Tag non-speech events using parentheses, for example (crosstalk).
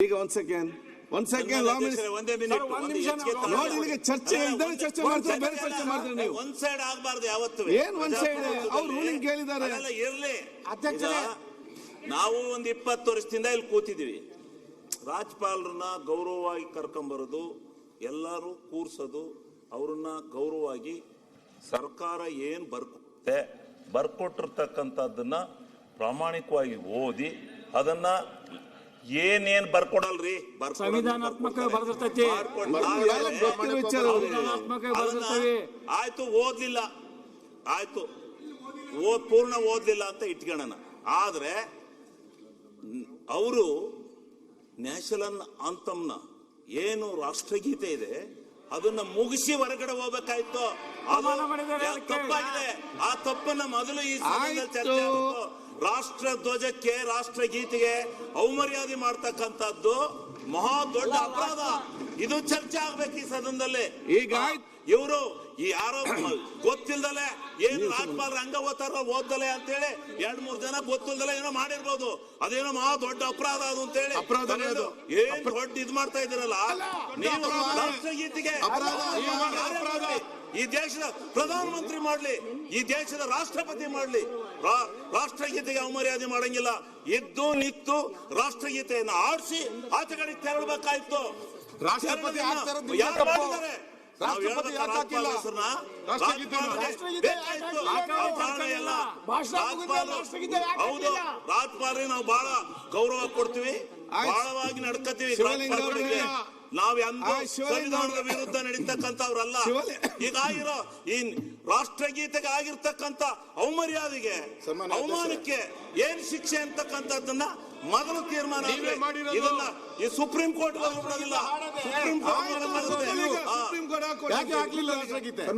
ಈಗ ಒಂದ್ ಸೆಕೆಂಡ್ ಒಂದ್ ಸೆಕೆಂಡ್ ಲಾ ಒಂದೇ ನೋಡಿ, ಇಲ್ಲಿಗೆ ಚರ್ಚೆ ಒಂದ್ ಚರ್ಚೆ ಮಾಡ್ತಾರೆ, ಬೇರೆ ಚರ್ಚೆ ಮಾಡ್ತಾರೆ ನೀವು. ಒಂದ್ ಸೈಡ್ ಆಗಬಾರ್ದು ಯಾವತ್ತು ಏನ್ ಒಂದ್ side? ಅವ್ರು ರೂಲಿಂಗ್ ಕೇಳಿದ್ದಾರೆ. ಇರ್ಲಿ ಅಧ್ಯಕ್ಷರೇ. ನಾವು ಒಂದ್ ಇಪ್ಪತ್ತು ವರ್ಷದಿಂದ ಇಲ್ಲಿ ಕೂತಿದೀವಿ ರಾಜ್ಯಪಾಲರನ್ನ ಗೌರವವಾಗಿ ಕರ್ಕೊಂಬರೋದು ಎಲ್ಲರೂ ಕೂರ್ಸೋದು ಅವ್ರನ್ನ ಗೌರವವಾಗಿ ಸರ್ಕಾರ ಏನ್ ಬರ್ಕೊತ್ತೆ ಬರ್ಕೊಟ್ಟಿರ್ತಕ್ಕಂಥದ್ದನ್ನ ಪ್ರಾಮಾಣಿಕವಾಗಿ ಓದಿ ಅದನ್ನ ಏನೇನ್ ಬರ್ಕೊಡಲ್ರಿ ಸಂವಿಧಾನಾತ್ಮಕ. ಬರ್ದಿರ್ತೈತಿ. ಆಯ್ತು ಓದ್ಲಿಲ್ಲ ಆಯ್ತು ಓದ್ ಪೂರ್ಣ ಓದ್ಲಿಲ್ಲ ಅಂತ ಇಟ್ಕೊಳ್ಳೋಣ ಆದ್ರೆ ಅವರು ನ್ಯಾಷನಲ್ ಅಂತಮ್ನ ಏನು ರಾಷ್ಟ್ರಗೀತೆ ಇದೆ ಅದನ್ನ ಮುಗಿಸಿ ಹೊರಗಡೆ ಹೋಗ್ಬೇಕಾಯ್ತು ಅದು. ತಪ್ಪಾಗಿದೆ ಆ ತಪ್ಪನ್ನ ಮೊದಲು ಈ. ಚರ್ಚೆ ಆಗ್ಬೇಕು. ರಾಷ್ಟ್ರ ಧ್ವಜಕ್ಕೆ ರಾಷ್ಟ್ರ ಗೀತೆಗೆ ಅವಮರ್ಯಾದೆ ಮಾಡ್ತಕ್ಕಂಥದ್ದು ಮಹಾ ದೊಡ್ಡ ಅಪರಾಧ ಇದು ಚರ್ಚೆ ಆಗ್ಬೇಕು ಈ ಸದನದಲ್ಲಿ ಈಗ. ಇವರು ಈ ಯಾರೋ (clears throat) ಗೊತ್ತಿಲ್ದಲೆ ಏನು ರಾಜ್ಪಾಲ್ ಹಂಗ ಓದ್ತಾರ ಓದ್ದಲೆ ಅಂತೇಳಿ ಎರಡ್ ಮೂರ್ ಜನ ಗೊತ್ತಿಲ್ದಲೆ ಏನೋ ಮಾಡಿರ್ಬೋದು. ಅದೇನೋ ಮಹಾ ದೊಡ್ಡ ಅಪರಾಧ ಅದು ಅಂತೇಳಿ. ಅಪರಾಧನೇ ಅದು. ಏನ್ ದೊಡ್ಡ ಇದ್ ಮಾಡ್ತಾ ಇದ್ದೀರಲ್ಲ? ನೀವು ರಾಷ್ಟ್ರಗೀತೆಗೆ ಅಪರಾಧ. ಈ ದೇಶದ ಪ್ರಧಾನಮಂತ್ರಿ ಮಾಡ್ಲಿ ಈ ದೇಶದ ರಾಷ್ಟ್ರಪತಿ ಮಾಡ್ಲಿ. ರಾಷ್ಟ್ರಗೀತೆಗೆ ಅವಮರ್ಯಾದೆ ಮಾಡಂಗಿಲ್ಲ. ಇದ್ದು ನಿತ್ತು ರಾಷ್ಟ್ರಗೀತೆಯನ್ನು ಆಡಿಸಿ ಆಚೆಗಡೆ ತೆರಳಬೇಕಾಯ್ತು. ರಾಷ್ಟ್ರಪತಿ ಆಗ್ತಾರೆ ಯಾರು ಮಾಡಿದ್ದಾರೆ? ನಾವು ರಾಷ್ಟ್ರಪತಿ ಯಾಕೆ ಹಾಕಿಲ್ಲ? ರಾಷ್ಟ್ರಗೀತೆ ಹೌದು? ರಾಜ್ಪಾಲ್ಗೆ ನಾವು ಬಹಳ ಗೌರವ ಕೊಡ್ತೀವಿ. ಬಾಳವಾಗಿ ಬಹಳವಾಗಿ ನಡ್ಕತೀವಿ. ನಾವ್ ಎಂದೂ ಸಂವಿಧಾನದ ವಿರುದ್ಧ ನಡೀತಕ್ಕಂಥವ್ರಲ್ಲ. ಶಿವಲಿ- ಈಗ ಆಗಿರೋ ಈ ರಾಷ್ಟ್ರಗೀತೆಗೆ ಆಗಿರ್ತಕ್ಕಂಥ ಅವಮರ್ಯಾದೆಗೆ ಅವಮಾನಕ್ಕೆ ಏನ್ ಶಿಕ್ಷೆ ಅಂತಕ್ಕಂಥದ್ದನ್ನ ಮೊದಲು ತೀರ್ಮಾನ. ಇದನ್ನ ಈ ಸುಪ್ರೀಂ ಕೋರ್ಟ್ ಸುಪ್ರೀಂ ಕೋರ್ಟ್